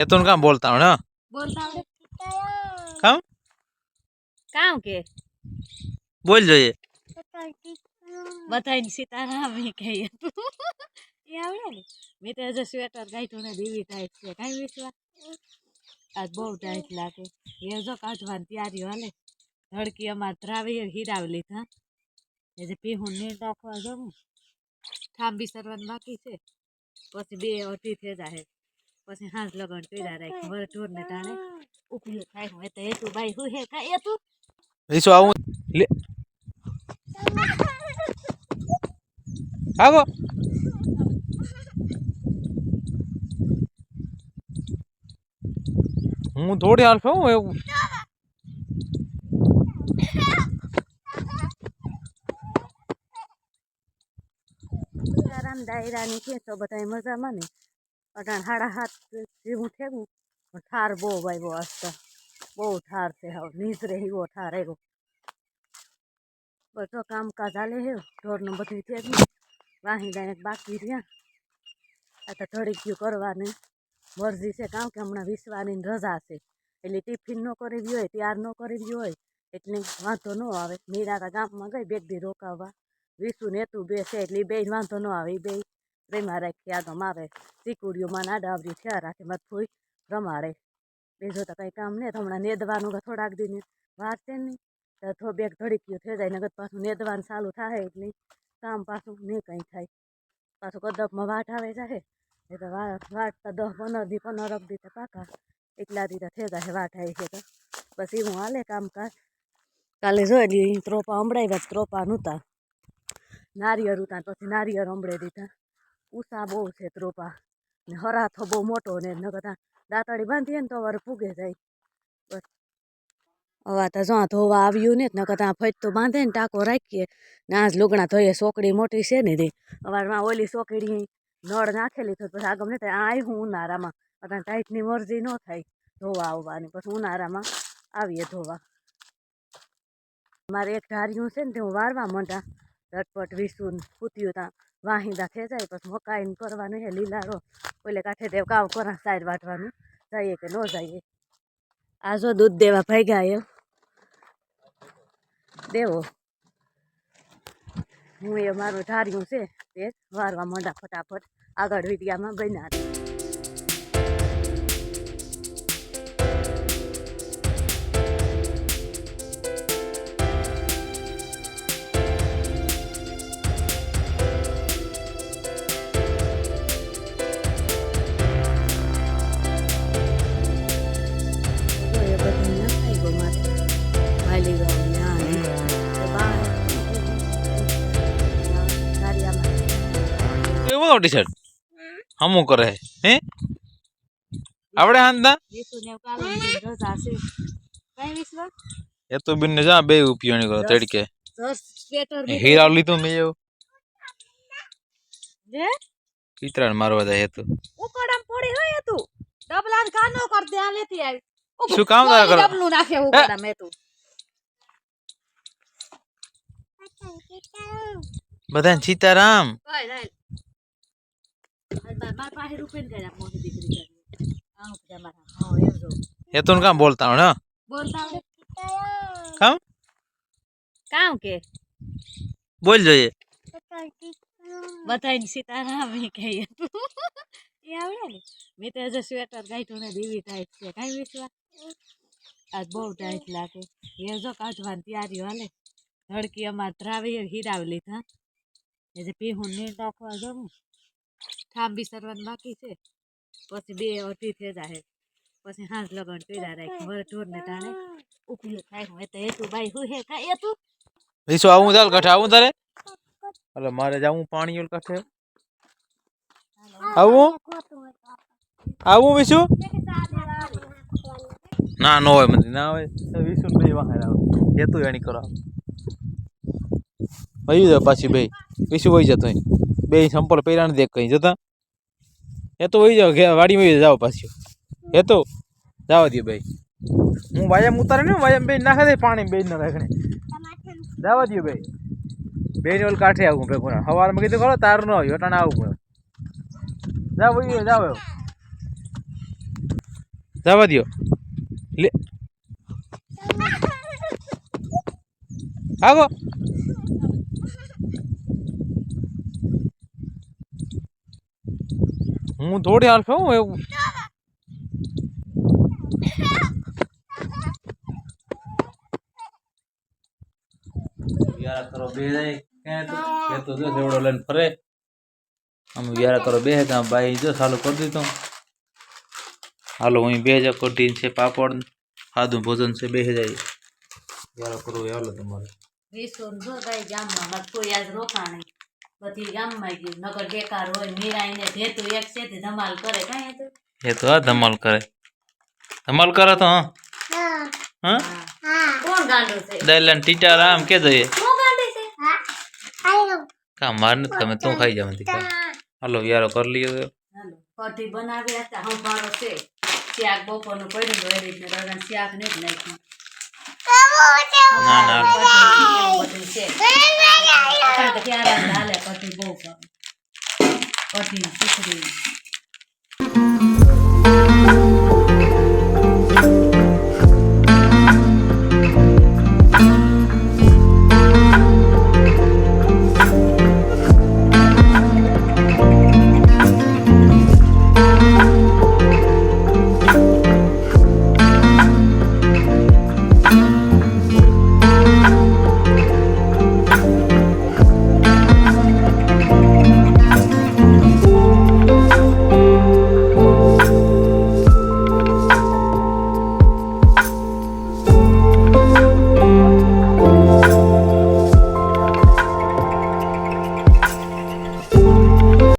એ તો કામ બોલતા હો બોલતા આવડે કામ કામ કે બોલ જોઈએ બધાને સીતારામ એ કહીએ એ આવડે ને મેં તો હજુ સ્વેટર કાઢ્યું ને દેવી ટાઈટ છે કાંઈ વિશ્વા આજ બહુ ટાઈટ લાગે એ જો કાઢવાની તૈયારી હાલે ધડકી અમારે ધ્રાવી હીરાવી લીધા એ જે પીહું ને નાખવા જવું થાંભી સરવાનું બાકી છે પછી બે અઢી થઈ જાય પછી હાંસ લગન કર્યા રાખે. વર ઢોર ને તાણે ઉપયોગ થાય હું એ તો એતું બાઈ હું હે કાંઈ એતું રીસો આવું. લે. આવો. હું થોડી હાલ છું એવું. આરામ દાયરાની છે તો બધા મજામાં ને? અટાણ સાડા હાથ જેવું થયું ઠાર બહુ આવ્યો આસ્તા બહુ ઠાર છે હવે નીચરે એવો ઠાર આવ્યો બધો કામકાજ હાલે છે ઢોરનું બધું છે વાહી દાને બાકી રહ્યા. આ તો થોડીક ગયું કરવાની. મરજી છે કારણ કે હમણાં વિશ્વાની રજા છે. એટલે ટિફિન ન કરેલી હોય, તૈયાર ન કરેલી હોય, એટલે વાંધો ન આવે. મીરા ગામમાં ગઈ બેગ દી રોકાવા. વિસુ ને તું બે છે, એટલે બે વાંધો ન આવે એ બે પ્રેમા રાખી આગમ આવે ચીકુડીઓમાં નાડાવરી થયા રાખે મત ફૂઈ રમાડે. બીજું તો કંઈ કામ નહીં હમણાં નેદવાનું થોડાક દિન વાર છે નહીં? તો બેગ ધડીક્યું થઈ જાય નગર પાછું નેદવાનું ચાલુ થાય એટલે કામ પાછું નહીં કંઈ થાય. પાછું કદપમાં વાટ આવે જાય એ તો વાટતા દસ પંદર દી પંદર દી તો પાકા. એટલા દી તો થઈ જાય વાટ આવી છે તો. પછી હું હાલે કામકાજ. કાલે જોઈ લી ત્રોપા હમણાં ત્રોપા નહોતા નારિયેળ ઉતા પછી નારિયેળ હમળે દીધા. ઉષા બહુ છે ત્રોપા ને હરાથો બહુ મોટો ને ન કરતા દાંતડી બાંધીએ ને તો વાર ફૂગે જાય. બસ. હવે તો જો આ ધોવા આવ્યું ને ન કરતા ફજ તો બાંધે ને ટાંકો રાખીએ. ને આજ લુગણા ધોઈએ, સોકડી મોટી છે ને તે અવારમાં ઓલી સોકડી નળ નાખેલી તો પછી આગળ નહીં આ આવી હું ઉનાળામાં અત્યારે ટાઈટની મરજી ન થાય ધોવા આવવાની. પછી ઉનાળામાં આવીએ ધોવા. મારે એક ધાર્યું છે ને તે હું વારવા માંડા ઝટપટ વિસુન પૂત્યું ત્યાં વાહિંદા ખેંચાય પછી મકાઈને કરવાનું હે, લીલારો. ઓલે કાંઠે દેવ કાવ કરા સાઈડ વાટવાનું. જઈએ કે ન જઈએ? આ જો દૂધ દેવા ભાગ્યા એમ. દેવો. હું એ મારું ધાર્યું છે, તે વારવા માંડા ફટાફટ આગળ વિદ્યામાં બન્યા ગાડિયામાં એવું ટી શર્ટ હમું કરે હે આવડે હાંદા વિશુને કાલે રજા છે કઈ વિશ્વ એ તો બિન જા બે ઉપયોગી કરો તડકે દસ સ્વેટર હીરા લીધું મેં એવું જે ચિત્રાણ મારવા જાય તો ઉકડામ પડી હોય તું ડબલાન કાનો કર દે આ લેતી આવી ઊભો. શું કામ તારા કોઈ કરો? ડબલું નાખે ઉકડામ એ તું બધાને સીતારામ કઈ નહીં મારા પાસે રૂપિયા ને ગયા મોટી દીકરી કરી આવું કે મારા હા એમ જો એ તો કામ બોલતા હો ને બોલતા આવડે કામ કામ કે બોલ જોઈએ બધાને સીતારામ એ કહીએ એ આવડે ને મેં તો હજુ સ્વેટર કાઢ્યું ને દેવી ટાઈટ છે કાંઈ વિશ્વા આજ બહુ ટાઈટ લાગે એ જો કાઢવાની તૈયારી હાલે ધડકી અમારે ધ્રાવી હીરાવી લીધા એ જે પીહું ને નાખવા જવું થાંભી વિસરવાનું બાકી છે. પછી બે અઢી થઈ જાય પછી હાંસ લગન કર્યા રાખી વર ઢોર ને ટાણે ઉપયોગ થાય હું તો એતું બાઈ હું હે? કાંઈ એતું વિશુ આવું ચાલ કાંઠે આવું તારે? એટલે મારે જાવું પાણી ઓલ કઠે આવું? આવું વિશુ ના ન હોય મને ના હોય. તો વિશુ બે વાહર આવે એ તું એની કરો. વહી જાય પાછી ભાઈ વિશુ વહી જતો અહીં. બે સંપલ પહેરા ને દેખ કઈ. જતા. એ તો વહી જાવ વાડીમાં જાઓ જાવ પાછી. એ તો. જવા દે ભાઈ હું વાયમ ઉતારે ને વાયમ બે નાખે દે પાણી બે ના રાખણે જવા દે ભાઈ બે ઓલ કાંઠે આવું ભેગું સવારમાં કીધું ખરો તારું ન આવ્યું અટાણે આવું પડે. જાવ ભાઈ જાવ જવા દો લે. આગો. હું થોડી હાલ છું એવું વિયારા કરો બે જાય ક્યાં તો એ તો જો જેવડો લઈને ફરે આમ વિયારા કરો બે ત્યાં બાઈ જો ચાલુ કરી દીધું હાલો હું બે હજાર કઢી છે પાપડ સાદું ભોજન છે બે હજાર વિયારા કરો એ હાલો તમારે વિસોન જો ભાઈ ગામમાં મારે કોઈ આજ રોકાણી બધી ગામમાં ગયું. નગર બેકાર હોય મીરાઈને ભેતું એક છે તે ધમાલ કરે. કાંઈ હતું? એ તો આ ધમાલ કરે. ધમાલ કરે તો હા. હા. કોણ ગાંડો છે? દલન ટીટા આમ કે દઈએ. કોણ ગાંડી છે? કા માર નથી તમે તું ખાઈ જાવ નથી હાલો યારો કર લીયો તો. હાલો. કઢી બનાવી હતા હંભાળો છે. શાક બપોરનું પડ્યું હોય રીતને રગન શાક ને જ નાખ્યું. ના ના બધું છે. કારણ કે ત્યારે